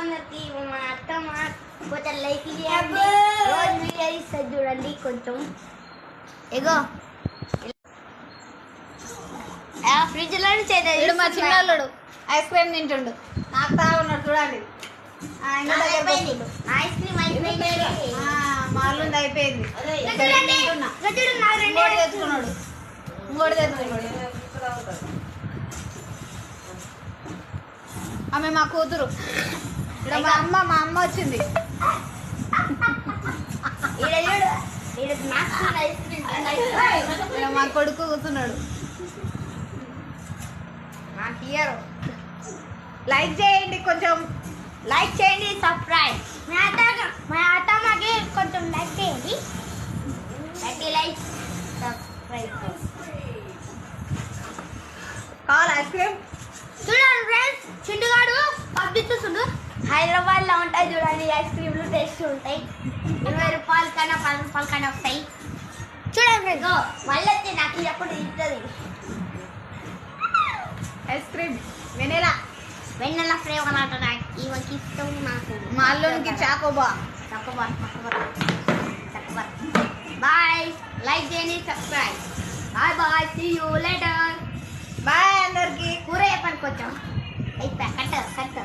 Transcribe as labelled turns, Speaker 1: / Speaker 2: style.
Speaker 1: అందరికి మా అక్క మా కొంచెం లైక్ చేయండి. రోజు వీడియో ఇస్తుంది చూడండి కొంచెం. ఎగో ఫ్రిడ్జ్లో నుంచి అయితే
Speaker 2: వీడు మా. చిన్నోళ్ళుడు. ఐస్ క్రీమ్ తింటుండు. నాకు చూడండి. ఆ, ఇంకా
Speaker 1: అయిపోయింది.
Speaker 2: వస్తుండు.
Speaker 1: నా ఐస్ క్రీమ్ అయిపోయింది.
Speaker 2: ఆ, మా అల్లుంది అయిపోయింది.
Speaker 1: ఇంకా చూడండి.
Speaker 2: తింటున్నా.
Speaker 1: ఇంకా చూడు, నా రెండే
Speaker 2: ఇంకోటి తెచ్చుకున్నాడు. ఇంకోటి తెచ్చుకున్నాడు. ఆమె మా కూతురు. ఇక్కడ మా అమ్మ మా అమ్మ వచ్చింది. మా కొడుకు కూర్చున్నాడు.
Speaker 1: నాకు ఇయ్యరు
Speaker 2: లైక్ చేయండి కొంచెం.
Speaker 1: లైక్ చేయండి సబ్స్క్రైబ్. మా అత్త మా అత్తమ్మకి కొంచెం లైక్ చేయండి. Thirty like. సబ్స్క్రైబ్
Speaker 2: కావాలి ఐస్ క్రీమ్?
Speaker 1: పంపిస్తుండు హైదరాబాద్లో ఉంటాయి చూడండి ఐస్ క్రీమ్లు టేస్ట్ ఉంటాయి. ఇరవై రూపాయల కన్నా పది రూపాయల కన్నా వస్తాయి. చూడండి ఫ్రెండ్స్ మళ్ళీ వచ్చి నాకు ఎప్పుడు ఇస్తుంది
Speaker 2: ఐస్ క్రీమ్ వెనీలా.
Speaker 1: వెన్నెల ఫ్లేవర్ అంట నాకు ఈమెకి ఇష్టం నాకు.
Speaker 2: మా అల్లునికి చాకోబా
Speaker 1: తక్కువ తక్కువ తక్కువ బాయ్ లైక్ చేయండి subscribe. Bye bye see you later
Speaker 2: bye అందరికి.
Speaker 1: కూర చెప్పండి కొంచెం అయిపోయా కట్ట కట్ట.